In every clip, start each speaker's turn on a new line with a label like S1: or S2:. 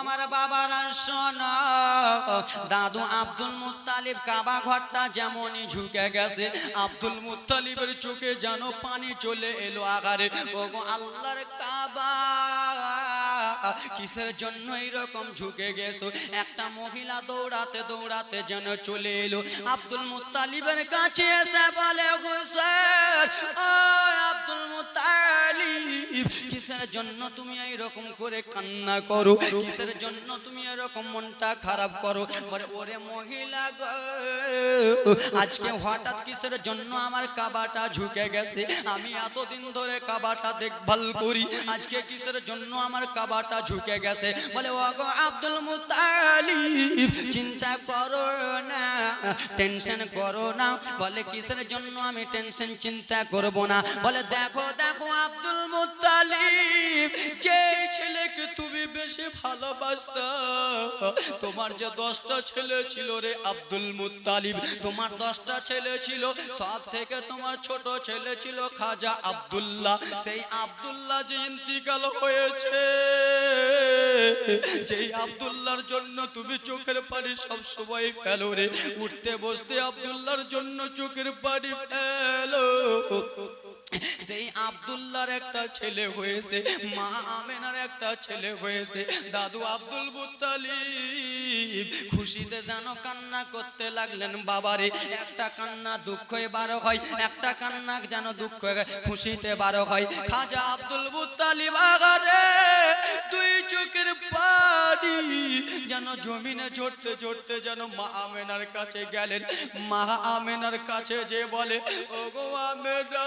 S1: আমার বাবারা, শোনো। দাদু আব্দুল মুতালিব কাবা ঘরটা যেমনই ঝুঁকে গেছে, আব্দুল মুত্তালিবের চোখে যেন পানি চলে এলো আগারে। ও গো আল্লাহর কাবা, কিসের জন্য এরকম ঝুঁকে গেছো? একটা মহিলা দৌড়াতে দৌড়াতে যেন চলে এলো। আব্দুল মুতালিবের কাছে এসে বলে, হুসেন, ও আব্দুল মুত্তালিব কিসের জন্য তুমি এইরকম করে কান্না করো? কিসের জন্য তুমি এরকম মনটা খারাপ করো? বলে, ওরে মহিলা গো, আজকে হঠাৎ কিসের জন্য আমার কাবাটা ঝুঁকে গেছে? আমি এতদিন ধরে কাবাটা দেখভাল করি, আজকে কিসের জন্য আমার কাবাটা ঝুঁকে গেছে? বলে ও গো আব্দুল মুতালিব, চিন্তা করো না, টেনশন করো না। বলে, কিসের জন্য আমি টেনশন চিন্তা করব না? বলে, দেখো দেখো আব্দুল মুতালিব যে ছেলেকে তুমি বেশি ভালোবাসতা, তোমার যে দশটা ছেলে ছিল রে আব্দুল মুতালিব তোমার দশটা ছেলে ছিল, সব থেকে তোমার ছোট ছেলে ছিল খাজা আব্দুল্লাহ। সেই আব্দুল্লাহ যে ইন্তিকাল হয়েছে, যেই আব্দুল্লাহর জন্য তুমি চোখের পানি সব সময় ফেলো রে, উঠতে বসতে আব্দুল্লাহর জন্য চোখের পানি ফেলো। সেই আব্দুল্লাহর একটা ছেলে হয়েছে, মা আমেনার একটা ছেলে হয়েছে। দাদু আব্দুল মুত্তালিব, খুশিতে যেন কান্না করতে লাগলেন, বাবারে, একটা কান্না দুঃখ বারো হয়, একটা কান্না যেন দুঃখ খুশিতে বারো হয়। খাজা আব্দুল মুত্তালিব আগারে, দুই চোখের পানি যেন জমিনে ঝরতে ঝরতে যেন মা আমেনার কাছে গেলেন। মা আমেনার কাছে যে বলে ও গো আমেনা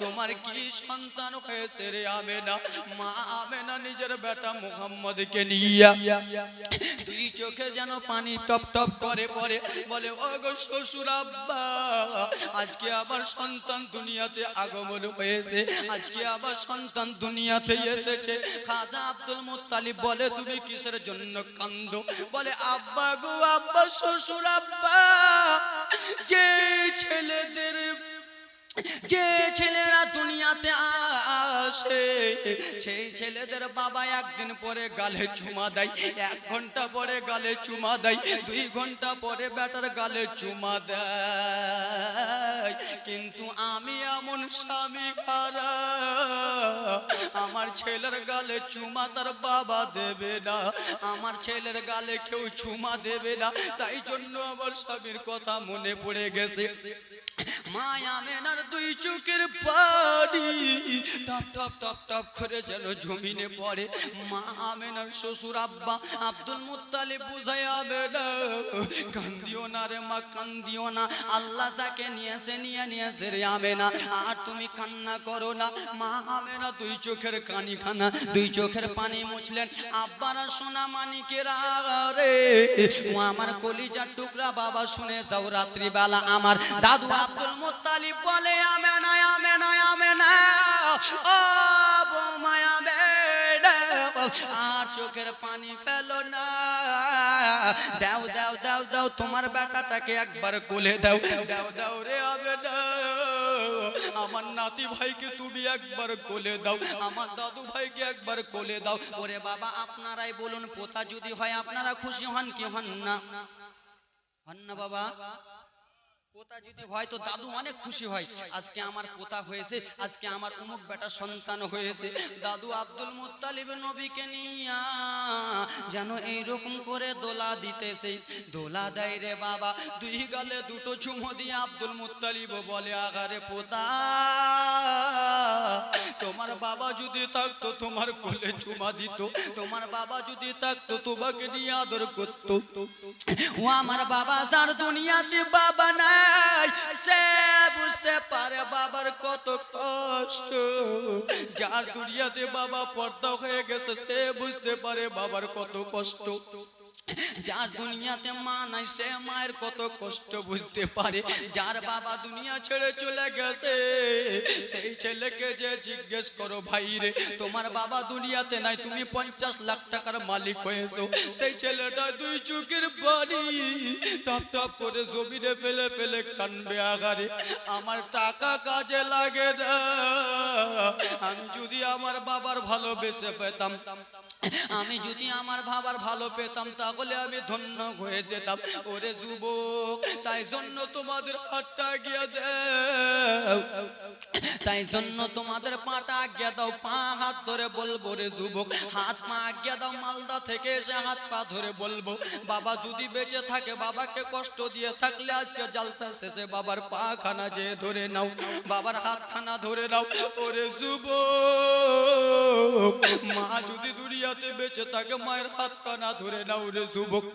S1: তোমার কি সন্তান হয়েছে রে আমেনা? মা আমেনা নিজের বেটা মুহাম্মদকে নিয়া দুই চোখে যেন পানি টপ টপ করে পরে বলে, ও গো শ্বশুর আব্বা, আজকে আবার সন্তান দুনিয়াতে আগমন হয়েছে। আজকে আবার সন্তান দুনিয়াতে এসেছে। খাজা আব্দুল মুত্তালিব বলে, তুমি কিসের জন্য কান্দ? বলে, আব্বা গো, আব্বা শ্বশুর আব্বা, যে ছেলেদের যে ছেলেরা দুনিয়াতে আসে, সেই ছেলেদের বাবা একদিন পরে গালে চুমা দেয়, এক ঘণ্টা পরে গালে চুমা দেয়, দুই ঘণ্টা পরে বেটার গালে চুমা দেয়। কিন্তু আমি এমন স্বামী খারা আমার ছেলের গালে চুমা তার বাবা দেবে না, আমার ছেলের গালে কেউ চুমা দেবে না, তাই জন্য আমার স্বামীর কথা মনে পড়ে গেছে। মায়া মেনার দুই চোখের পানি। টপ টপ টপ টপ করে যেন জমিনে পড়ে। মা আমেনার শ্বশুর আব্বা আব্দুল মুত্তালিব বুঝাই আমেনা কান্দিও না রে মা, কান্দিও না। আল্লাহ যাকে নিয়েছে, নিয়ে নিয়েছে রে আমেনা। আর তুমি কান্না করো না। মা আমেনা, দুই চোখের কানি খানা, দুই চোখের পানি মুছলেন। আব্বারা সোনা মানিকের রে, ও আমার কলিজার টুকরা বাবা, শুনে যাও রাত্রিবেলা আমার। দাদু আব্দুল মুত্তালিব বলে, আমেনা আমেনা আমেনা বৌমা আমেনা আর চোখের পানি ফেলো না। দাও দাও দাও দাও, তোমার বেটাটাকে একবার কোলে দাও। দাও দাও রে আমেনা আমার নাতি ভাইকে তুমি একবার কোলে দাও, আমার দাদু ভাইকে একবার কোলে দাও। ওরে বাবা, আপনারাই বলুন, পোতা যদি হয় আপনারা খুশি হন কি হন না? হন না বাবা? পোতা যদি হয় তো দাদু অনেক খুশি হয়। আজকে আমার পোতা হয়েছে আজকে আমার অমুক বেটা সন্তান হয়েছে। দাদু আব্দুল মুত্তালিব নবীকে নিয়া যেন এইরকম করে দোলা দিতেছে। দোলা দেয় রে বাবা দুই গালে দুটো চুমো দিয়ে আব্দুল মুত্তালিব বলে আগারে পোতা তোমার বাবা যদি থাকতো তোমার কোলে চুমা দিত তোমার বাবা যদি থাকতো তোমাকে নিয়ে আদর করতো। ও আমার বাবা যার দুনিয়াতে বাবা নাই সে বুঝতে পারে বাবার কত কষ্ট। যার দুনিয়াতে বাবা পর্দা হয়ে গেছে, সে বুঝতে পারে বাবার কত কষ্ট। যার দুনিয়াতে মা নাই, সে মায়ের কত কষ্ট বুঝতে পারে। যার বাবা দুনিয়া ছেড়ে চলে গেছে, সেই ছেলেকে যে জিজ্ঞেস করো, ভাই রে, তোমার বাবা দুনিয়াতে নাই, তুমি পঞ্চাশ লাখ টাকার মালিক হয়েছো। সেই ছেলেটা দুই চুকের বাড়ি টপ টপ করে জমিনে ফেলে ফেলে কানবে আগারে আমার টাকা কাজে লাগে না, আমি যদি আমার বাবার ভালোবেসে পেতাম, আমি যদি আমার বাবার ভালো পেতাম তাহলে আমি ধন্য হয়ে যেতাম। ওরে যুবক তাই জন্য তোমাদের হাতটা গিয়ে দাও। তাই জন্য তোমাদের পাটা আজ্ঞা দাও, পা হাত ধরে বলব রে যুবক। হাত পা আজ্ঞা দাও, মালদা থেকে এসে হাত পা ধরে বলব। বাবা যদি বেঁচে থাকে, বাবাকে কষ্ট দিয়ে থাকলে আজকে জালসা শেষে বাবার পা খানা যে ধরে নাও, বাবার হাত খানা ধরে নাও। ওরে যুবক, মা যদি দুনিয়াতে বেঁচে থাকে, মায়ের হাত কানা ধরে নাও রে যুবক।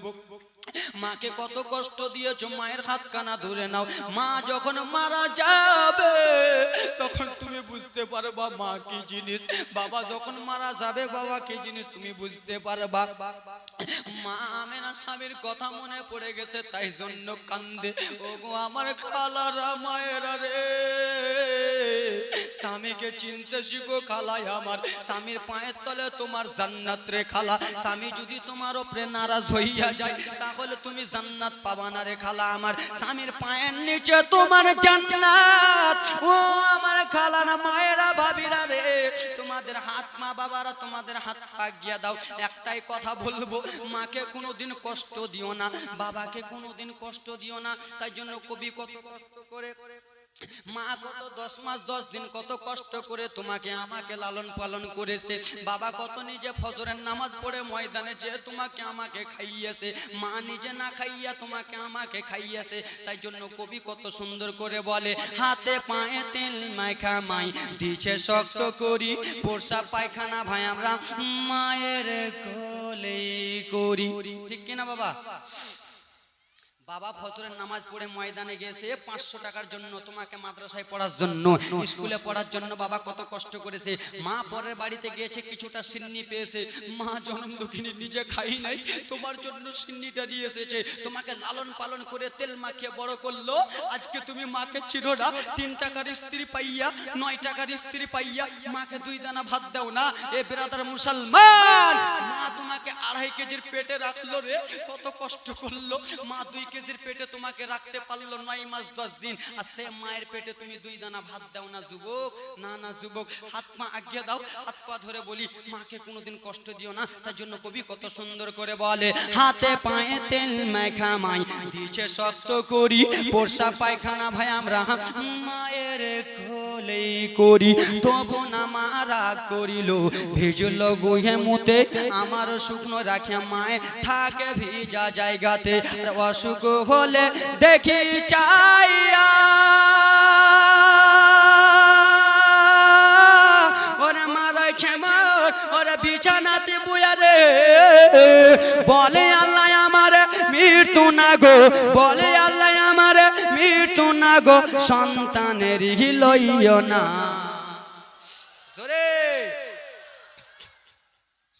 S1: মাকে কত কষ্ট দিয়েছ, মায়ের হাত কানা ধরে নাও। মা যখন মারা যাবে, তখন তুমি বুঝতে পারবা মা কি জিনিস। বাবা যখন মারা যাবে, বাবা কি জিনিস তুমি বুঝতে পারবা। মা আমেনা স্বামীর কথা মনে পড়ে গেছে, তাই জন্য কান্দে। ও গো আমার খালারা, মায়েরা রে। স্বামীকে চিনতে শিখো খালাই আমার। স্বামীর পায়ের তলে তোমার জান্নাত রে খালা। স্বামী যদি তোমার ওপরে নারাজ হইয়া যায়, তাহলে তুমি জান্নাত পাবা না রে খালা আমার। স্বামীর পায়ের নিচে তোমার জান্নাত। ও আমার খালা না, মায়েরা, ভাবিরা রে। তোমাদের হাত মা বাবারা তোমাদের হাত পাগিয়া দাও। একটাই কথা বলব, মাকে কোনোদিন কষ্ট দিও না, বাবাকে কোনোদিন কষ্ট দিও না। তাই জন্য কবি কত কষ্ট করে মা কত দশ মাস, দশ দিন কত কষ্ট করে তোমাকে আমাকে লালন পালন করেছে। তাই জন্য কবি কত সুন্দর করে বলে, হাতে পায়ে তেল মাইখা মাই, দিছে শক্ত করি, পোষা পায়খানা ভাই আমরা মায়ের কোলে করি। ঠিক কিনা বাবা? বাবা ফজরের নামাজ পড়ে ময়দানে গেছে পাঁচশো টাকার জন্য তোমাকে মাদ্রাসায় পড়ার জন্য স্কুলে পড়ার জন্য বাবা কত কষ্ট করেছে। মা পরের বাড়িতে গিয়েছে কিছুটা সিন্নি পেয়েছে। মা জনম দুঃখিনী নিজে খাই নাই তোমার জন্য সিন্নিটা দিয়ে এসেছে। তোমাকে লালন পালন করে তেল মাখিয়ে বড় করল। আজকে তুমি মাকে চিনো না তিন টাকার স্ত্রী পাইয়া নয় টাকার স্ত্রী পাইয়া মাকে দুই দানা ভাত দাও না। এ বেরাদার মুসলমান! মা তোমাকে আড়াই কেজির পেটে রাখল রে। কত কষ্ট করল মা দুই কেজির পেটে তোমাকে রাখতে পারল নয় মাস, দশ দিন। আর সে মায়ের পেটে তুমি দুই দানা ভাত দাও না, যুবক। না না, যুবক, হাত পা আজ্ঞা দাও। হাত পা ধরে বলি, মাকে কোনোদিন কষ্ট দিও না, তার জন্য কবি কত সুন্দর করে বলে, হাতে পায়ে তেল মেখা মাই দিছে শক্ত করি পোষা পায়খানা ভাই আমরা মায়ের কোলে করি, তবু না মারা করিল, ভিজল গুহে মুতে, আমার শুকনো রাখে মায়ে, থাকে ভিজা জায়গাতে অসুখ হলে দেখি চাইয়া। ওরে মারাইছে মার, ওরে বিছানাতে বুয়া রে। বলে আল্লাহ আমার মৃত্যু না গো, বলে আল্লাহ আমার মৃত্যু না গো, সন্তানের লইও না।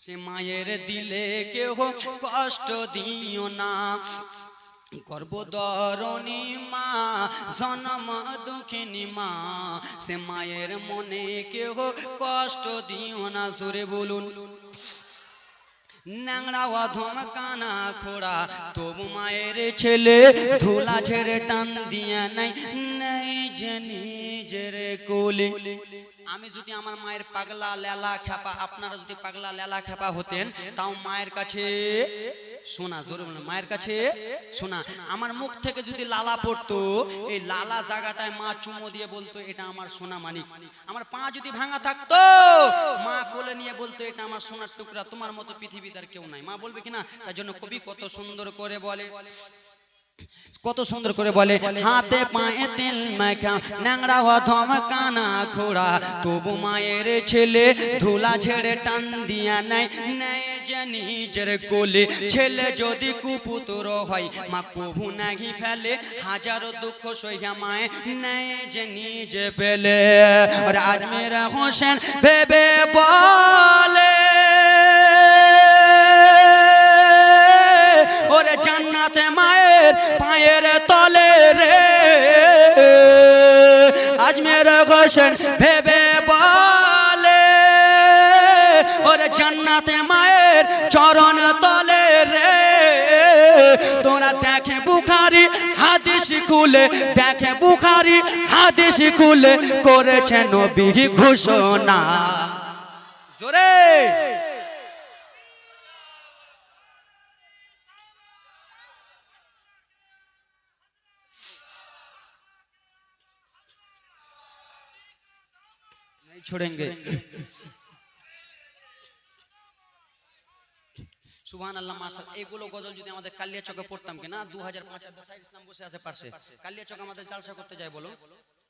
S1: সে মায়ের দিলে কেহ কষ্ট দিও না। গর্ভধরণী মা, জনম দুঃখিনী মা, সে মায়ের মনে কেহ কষ্ট দিও না সুরে বলুন। কানা খোড়া, তবু মায়ের ছেলে ধুলা ছেড়ে টান দিয়া নাই। আমি যদি আমার মায়ের পাগলা লেলা খেপা, আপনারা যদি পাগলা লেলা খেপা হতেন, তাও মায়ের কাছে শোনা, জোরে মায়ের কাছে শোনা। আমার মুখ থেকে যদি লালা পড়তো, এই লালা জায়গাটায় মা চুমো দিয়ে বলতো, এটা আমার সোনা মানিক। আমার পা যদি ভাঙা থাকতো, মা কোলে নিয়ে বলতো, এটা আমার সোনার টুকরা। তোমার মতো পৃথিবীতে আর কেউ নাই। মা বলবে কিনা তার জন্য কবি কত সুন্দর করে বলে। কত সুন্দর করে বলে, হাতে পায়ে তেল মাখা ন্যাংরা অধম কানা খোড়া, তবু মায়ের ছেলে ধুলা ছেড়ে টান দিয়া নাই নাই যে নিজের কোলে। ছেলে যদি কুপুতর হয়, মা কবু নাহি ফেলে, হাজারো দুঃখ সইয়া মায়ে নাই যে নিজে পেলে। হোসেন ভেবে বলে পায়ের তলে রে। আজমের হোসেন ভেবে বলে, ওরে জান্নাতে মায়ের চরণ তলে রে। তোরা দেখে বুখারি, হাদিস খুলে, দেখে বুখারি, হাদিস খুলে করেছেন নবী ঘোষণা। জোরে। छोड़ेंगे সুবহান আল্লাহ মাশা এগুলো গজল যদি আমাদের কালিয়া চকে পড়তাম কিনা দু হাজার পাঁচ সাইড ইসলাম বসে আছে পাশে কালিয়া চক আমাদের জালসা করতে যায় বলো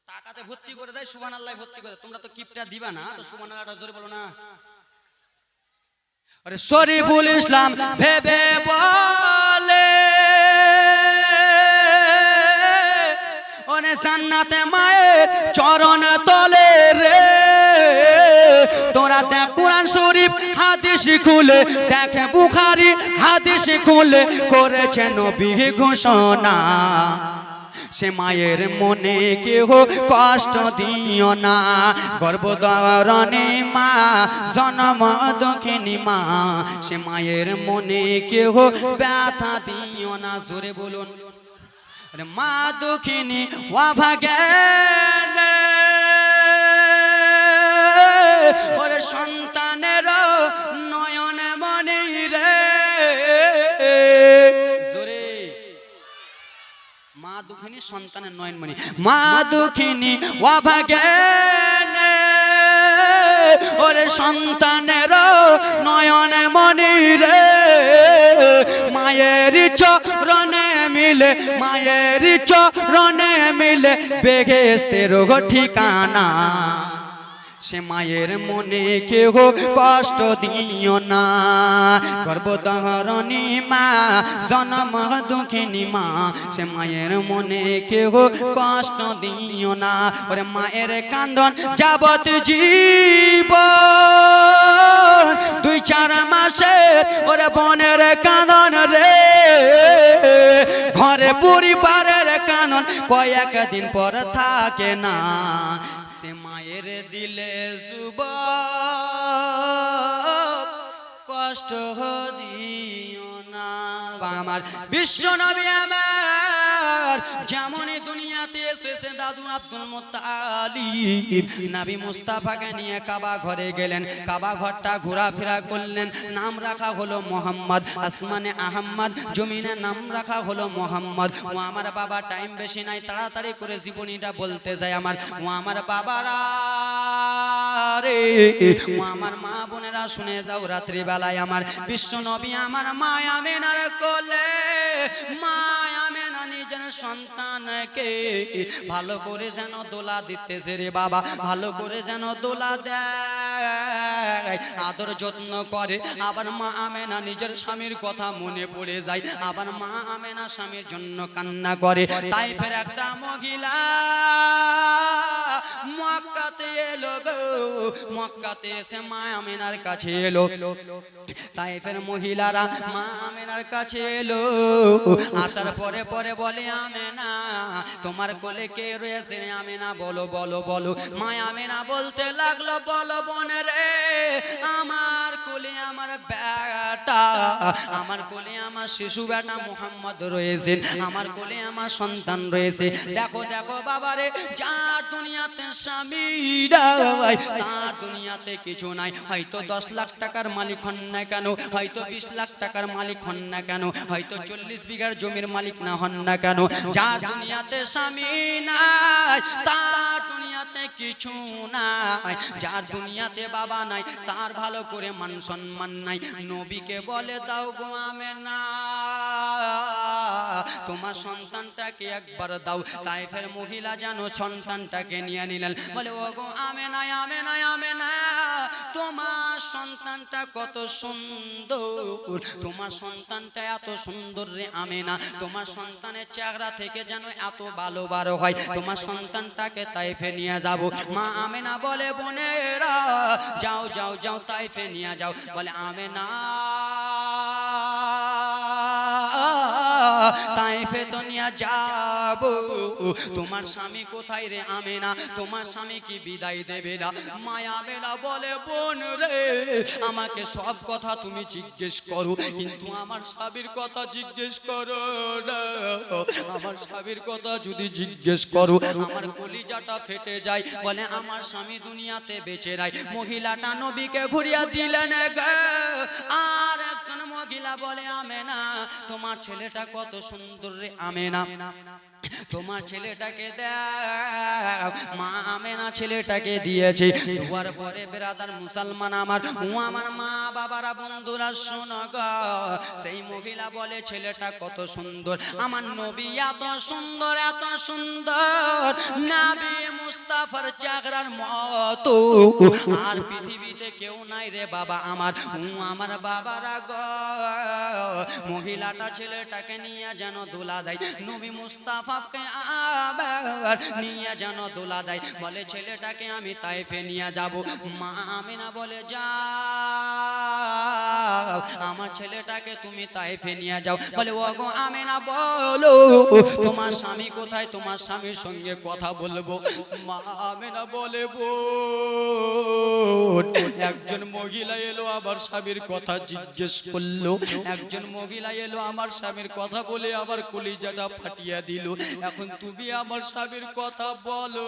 S1: টাকাতে ভর্তি করে দেয় সুবহান আল্লাহ ভর্তি করে দেয়। তোমরা তো কিপটা দিবা না তো সুবহান আল্লাহটা জোরে বলো না আরে শরীফুল ইসলাম ভেবে বলে ওনে জান্নাতে মায়ের চরণ তলে রে তোরা দেখ কোরআন শরীফ, হাদিস খুলে দেখে বুখারি, হাদিস খুলে করেছে নবী ঘোষণা। সে মায়ের মনে কেহ কষ্ট দিও না। গর্ভধারণে মা, জনম দক্ষিণী মা, সে মায়ের মনে কেহ ব্যথা দিও না। জোরে বলুন। মা দক্ষিণী ওয়া ভাগেন সন্তানের নয়ন মনে রে। মা দুঃখিনী সন্তানের নয়নমণি মা দুঃখিনী অভাগেন ওরে সন্তানের নয়ন মনি রে। মায়ের চরণে মিলে, মায়ের চরণে মিলে বেগেস্তের ঠিকানা। সে মায়ের মনে কেহ কষ্ট দিও না। গর্ভধারণী মা, জনম দুঃখিনী মা, সে মায়ের মনে কেহ কষ্ট দিও না। ওরে মায়ের কান্দন যাবত জীব দুই চার মাসের ওরে বনের কান্দন রে। ঘরে পরিবারের কান্দন কয়েক দিন পর থাকে না। সে মায়ের দিলে যুব কষ্ট দিও না। আমার বিশ্ব নবী আমার যেমনই দুনিয়াতে এসেছে দাদু আব্দুল মুত্তালিব, নবী মুস্তাফাকে নিয়ে কাবা ঘরে গেলেন, কাবা ঘরটা ঘোরাফেরা করলেন, নাম রাখা হলো মোহাম্মদ, আসমানে আহম্মদ, জমিনে নাম রাখা হলো মোহাম্মদ। ও আমার বাবা টাইম বেশি নাই, তাড়াতাড়ি করে জীবনীটা বলতে যায় আমার। ও আমার বাবারা রে আমার মা বোনেরা শুনে যাও রাত্রি বেলায় আমার। বিশ্ব নবী আমার মায়া মেনার কোলে, মায়া মেনা নিজের সন্তানকে ভালো করে যেন দোলা দিতেছে রে বাবা ভালো করে যেন দোলা দেয়। আদর যত্ন করে। আবার মা আমেনা নিজের স্বামীর কথা মনে পড়ে যায়। আবার মা আমেনা স্বামীর জন্য কান্না করে। তাই ফের একটা মহিলা মক্কাতে এলো গো। মক্কাতে এসে মা আমেনার কাছে এলো। তাই ফের মহিলারা মা আমেনার কাছে এলো। আসার পরে পরে বলে, আমেনা, তোমার কোলে কে রয়েছে আমেনা? বলো বলো বলো। মা আমেনা বলতে লাগল, বলো বোনে রে আমার কোলে আমার বেটা আমার কোলে আমার শিশু বেটা মোহাম্মদ রয়েছে, আমার কোলে আমার সন্তান রয়েছে। দেখো দেখো বাবারে, যার দুনিয়াতে স্বামী তার দুনিয়াতে কিছু নাই। হয়তো দশ লাখ টাকার মালিক হন না কেন, হয়তো বিশ লাখ টাকার মালিক হন না কেন, হয়তো চল্লিশ বিঘার জমির মালিক না হন না কেন। যার দুনিয়াতে স্বামী নাই, তার দুনিয়াতে কিছু নাই। যার দুনিয়াতে বাবা নাই তার ভালো করে মান সম্মান নাই। নবীকে বলে দাও গো না তোমার সন্তানটাকে একবার দাও। তাই ফের মহিলা জানো সন্তানটাকে নিয়ে নিলেন। বলে, ও গো আমে নাই আমে নাই আমে না তোমার সন্তানটা কত সুন্দর। তোমার সন্তানটা এত সুন্দর রে আমি না তোমার সন্তানের চেহারা থেকে যেন এত ভালো বারো হয়। তোমার সন্তানটাকে তাইফে নিয়ে যাব। মা আমি না বলে, বোনেরা, যাও যাও যাও তাইফে নিয়ে যাও। বলে, আমেনা তাইফে দুনিয়া যাব। তোমার স্বামী কোথায় রে আমেনা? তোমার স্বামী কি বিদায় দেবে না? মায়া বলে, বোন রে, আমাকে সব কথা তুমি জিজ্ঞেস করো, কিন্তু আমার স্বামীর কথা জিজ্ঞেস করো না। আমার স্বামীর কথা যদি জিজ্ঞেস করো, আমার কলিজাটা ফেটে যায়। বলে, আমার স্বামী দুনিয়াতে বেঁচে নাই। মহিলাটা নবীকে ঘুরিয়া দিলেন। আর একজন মহিলা বলে, আমেনা, তোমার ছেলেটা কত সুন্দর রে আমেনা তোমার ছেলেটাকে দাও মা আমেনা ছেলেটাকে দিয়েছে দুয়ার পরে বেরাদার মুসলমান আমার ও আমার মা বাবারা বন্ধুরা শোনো গো সেই মহিলা বলে ছেলেটা কত সুন্দর আমার নবী এত সুন্দর এত সুন্দর নবী মুস্তাফার চাকরার মত আর পৃথিবীতে কেউ নাই রে বাবা আমার ও আমার বাবারা গো মহিলাটা ছেলেটাকে নিয়ে যেন দোলা দেয়। নবী মুস্তাফাকে আবার নিয়ে যেন দোলা দেয়। বলে, ছেলেটাকে আমি তাইফে নিয়ে যাব। মা আমিনা বলে যাও আমার ছেলেটাকে তুমি তাইফে নিয়ে যাও। বলে ও গো আমিনা বলো তোমার স্বামী কোথায়? তোমার স্বামীর সঙ্গে কথা বলব। মা আমিনা বলে একজন মহিলা এলো আবার স্বামীর কথা জিজ্ঞেস করল। একজন মহিলা এলো আমার স্বামীর কথা বলে আবার কলিজাটা ফাটিয়ে দিল। এখন তুমি আমার স্বামীর কথা বলো।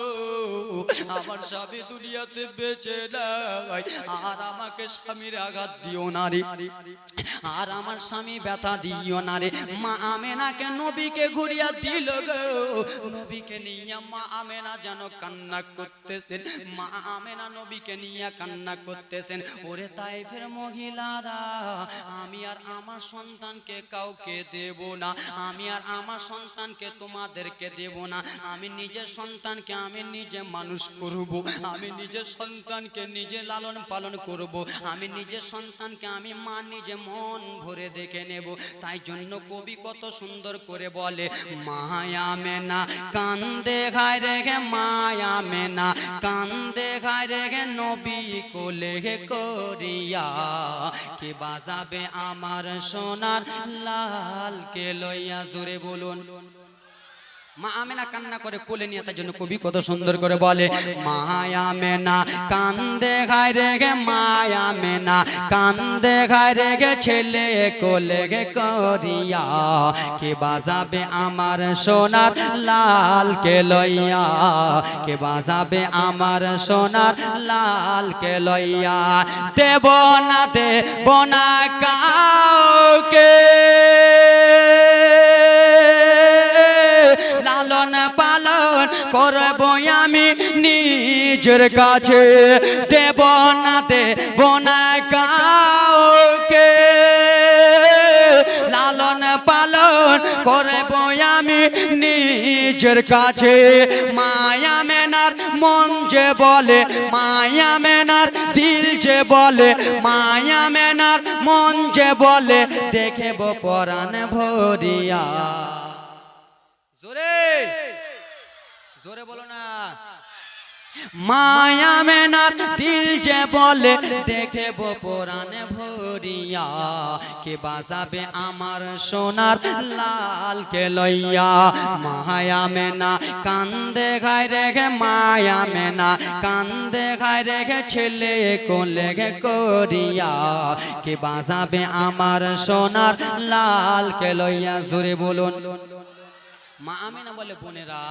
S1: আমার স্বামী দুনিয়াতে বেঁচে নাই। আর আমাকে স্বামীর আঘাত দিও না রে। আর আমার স্বামী ব্যথা দিও না রে। মা আমেনাকে নবীকে ঘুরিয়া দিল গো। নবীকে নিয়ে মা আমেনা যেন কান্না করতেছেন। মা আমেনা নবীকে নিয়ে কান্না করতেছেন। ওরে তাইফের মহিলারা, আমি আর আমার সন্তানকে কাউকে দেব না। আমি আর আমার সন্তানকে তোমাদেরকে দেব না। আমি নিজের সন্তানকে আমি নিজে মানুষ করব। আমি নিজের সন্তানকে নিজে লালন পালন করব। আমি নিজের সন্তানকে আমি মা নিজে মন ভরে দেখে নেব। তাই জন্য কবি কত সুন্দর করে বলে, মায়া মেনা, কান্দে খায় রেখে মায়া মেনা, কান্দে খায় রেখে নবী কোলে করিয়া। কে বাজাবে আমার সোনার লাল কে লইয়া জোরে বলুন। মা কান্না করে কোলে নিয়ে তার জন্য কবি কত সুন্দর করে বলে, মায়া মেনা কান্দে খায় রেগে মায়া মেনা কান্দে খায় রেগে ছেলে কোলে গে করিয়া, কে বাজাবে আমার সোনার লাল কে লইয়া কে বাজাবে আমার সোনার লাল কে লইয়া দেব না দেব না কাউকে। নিজের কাছে দেব না দেব না কাউকে। লালন পালন করব আমি নিজের কাছে। মায়া মেনার মন যে বলে, মায়া মেনার দিল যে বলে, মায়া মেনার মন যে বলে, দেখেব পরাণ ভরিয়া। জোরে জোরে বলো না। মায়া মেনার দিল যে বলে দেখে পরাণে ভরিয়া কে বাজাবে আমার সোনার লাল কে লইয়া মায়া মেনা কান্দে গায় রেখে মায়া মেনা কান্দে গায় রেখে ছেলে কোলে গে করিয়া কে বাজাবে আমার সোনার লাল কে লইয়া জোরে বলুন। মা আমেনা বলে, বোনেরা,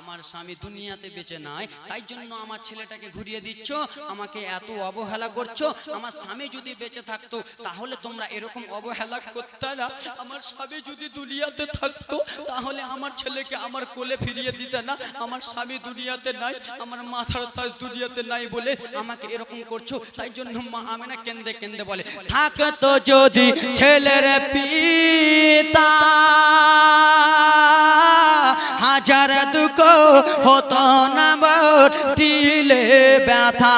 S1: আমার স্বামী দুনিয়াতে বেঁচে নাই, তাই জন্য আমার ছেলেটাকে ঘুরিয়ে দিচ্ছ, আমাকে এত অবহেলা করছ, আমার স্বামী যদি বেঁচে থাকতো, তাহলে তোমরা এরকম অবহেলা করতে না, আমার স্বামী যদি দুনিয়াতে থাকতো, তাহলে আমার ছেলেকে আমার কোলে ফিরিয়ে দিতে না, আমার স্বামী দুনিয়াতে নাই, আমার মাথার তাজ দুনিয়াতে নাই বলে আমাকে এরকম করছ, তাই জন্য মা আমেনা কেন্দে কেন্দে বলে, থাকতো যদি ছেলের পিতা হাজার দুঃখ হতো না মোর দিলে ব্যথা।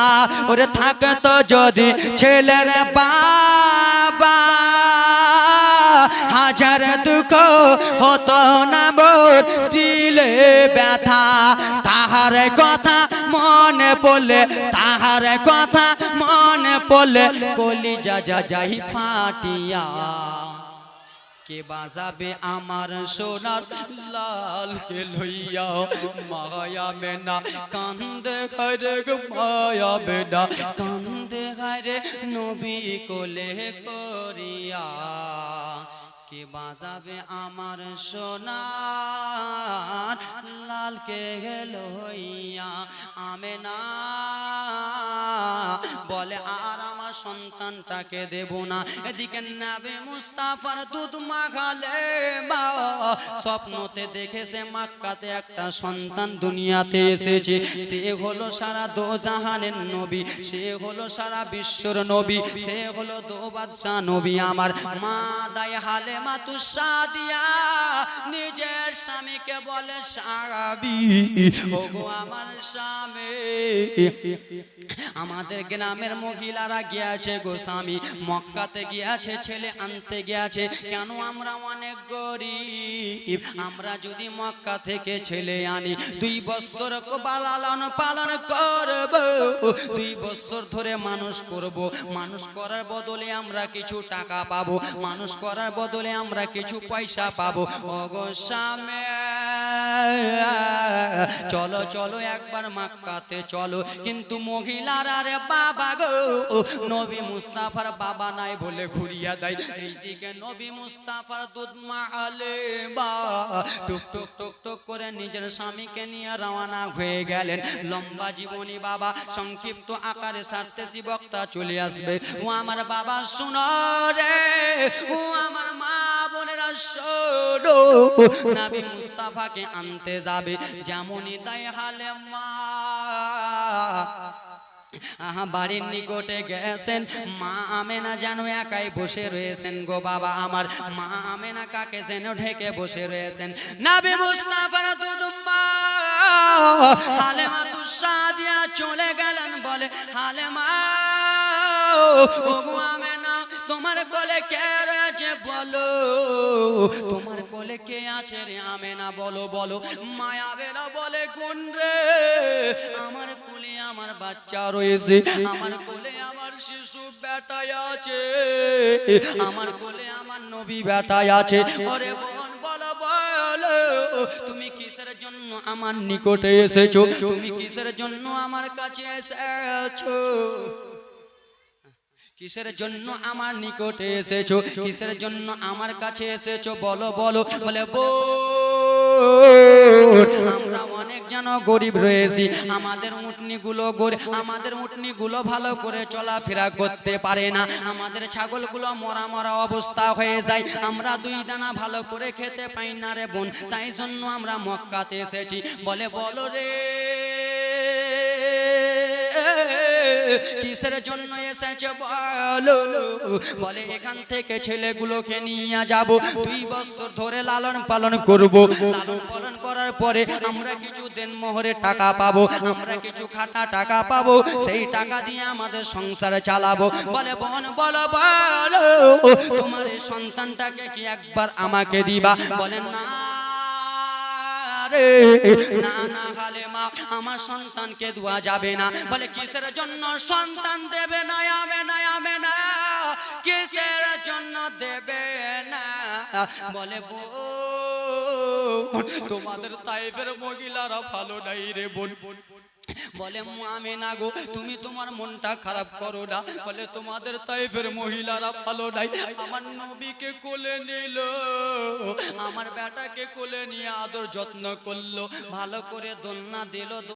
S1: ওরে থাকতো যদি ছেলের বাবা। হাজার দুঃখ হতো না মোর দিলে ব্যথা। তাহার কথা মনে পড়লে, তাহার কথা মনে পড়লে কলি যা যা যাই ফাটিয়া। কে বাজাবে আমার সোনার লালকে লইয়া? মায়া মেনা কান্দে গো মায়া বেনা, কান্দে ঘরে নবী কোলে করিয়া। কে বাজাবে আমার সোনার লালকে লইয়া? আমেনা বলে আমার সন্তানটাকে দেব না। এদিকে নাবে মুস্তাফার দুধ মাখালে স্বপ্নতে দেখেছে মাক্কাতে একটা সন্তান দুনিয়াতে এসেছে। সে হলো সারা দো জাহানের নবী, সে হলো সারা বিশ্বর নবী, সে হলো দো বাদশাহ নবী আমার। মা দায় হালে মা তু সাদিয়া নিজের স্বামীকে বলে সারাবি ওগো আমার স্বামী। আমাদের গ্রামের মহিলারা গিয়েছে গোস্বামী মক্কাতে গিয়েছে, ছেলে আনতে গিয়েছে। কেন আমরা অনেক গরিব? আমরা যদি মক্কা থেকে ছেলে আনি, দুই বছর লালন পালন করব, দুই বছর ধরে মানুষ করব। মানুষ করার বদলে আমরা কিছু টাকা পাবো। মানুষ করার বদলে আমরা কিছু পয়সা পাবো। ওগো স্বামী চলো চলো একবার মাক্কাতে চলো। কিন্তু মহিলারা রে বাবা গো, নবী মুস্তাফার বাবা নাই বলে ঘুরিয়া দেয়। এইদিকে নবী মুস্তাফার দুধ মালে বা, টুক টুক টুক টুক করে নিজের স্বামীকে নিয়ে রওনা হয়ে গেলেন। লম্বা জীবনী বাবা, সংক্ষিপ্ত আকারে সারতেছি বক্তা চলে আসবে। ও আমার বাবা, শুনো রে, ও আমার মা বোনেরা, শোনো। নবী মুস্তাফাকে আনতে যাবে, যেমনই তাই হালে আহা, বাড়ির নিকটে গেছেন। মা আমেনা যেন একাই বসে রয়েছেন গো বাবা আমার। মা আমেনা কাকে যেন ঢেকে বসে রয়েছেন। নাবি মুস্তাফার দুদুম্মা হালেমা তুষাদিয়া চলে গেলেন বলে, হালেমা ওগো আমেনা। তোমার কোলে কে রয়েছে বলো? তোমার কোলে কে আছে রে আমেনা? বলো বলো। মায়া বেলা বলে কোন রে? আমার কোলে আমার বাচ্চা রয়েছে। আমার কোলে আমার শিশু বেটায় আছে। আমার কোলে আমার নবী বেটায় আছে। ওরে বোন, বলো বলো। তুমি কিসের জন্য আমার নিকটে এসেছ? তুমি কিসের জন্য আমার কাছে এসেছ? কিসের জন্য আমার নিকটে এসেছ? কিসের জন্য আমার কাছে এসেছ? বলো বলো বলে বোন, আমরা অনেক যেন গরিব রয়েছি। আমাদের উটনি গুলো আমাদের উটনি গুলো ভালো করে চলাফেরা করতে পারে না। আমাদের ছাগলগুলো মরা মরা অবস্থা হয়ে যায়। আমরা দুই দানা ভালো করে খেতে পাই না রে বোন। তাই জন্য আমরা মক্কাতে এসেছি। বলে বলো। রে। কিসের জন্য এসেছে বলো? বলে, এখান থেকে ছেলেগুলোকে নিয়ে যাব। দুই বছর ধরে লালন পালন করব। লালন পালন করার পরে আমরা কিছু দেন মোহরে টাকা পাবো। আমরা কিছু খাটা টাকা পাবো। সেই টাকা দিয়ে আমাদের সংসার চালাবো। বলে, বোন, বলো বলো, তোমার এই সন্তানটাকে কি একবার আমাকে দিবা? বলে, না আমার সন্তানকে যাবে না। বলে, কিসের জন্য সন্তান দেবে না আবে না আবে না? কিসের জন্য দেবে না? বলে বো তোমাদের তাইফের মহিলারা ভালো নাই রে, বোন। বলে আমি না গো, তুমি তোমার মনটা খারাপ করো না। বলে, তোমাদের তাইফের মহিলারা ভালো নাই। আমার নবীকে কোলে নিল, আমার বেটাকে কোলে নিয়ে আদর যত্ন করল, ভালো করে দোলনা দিল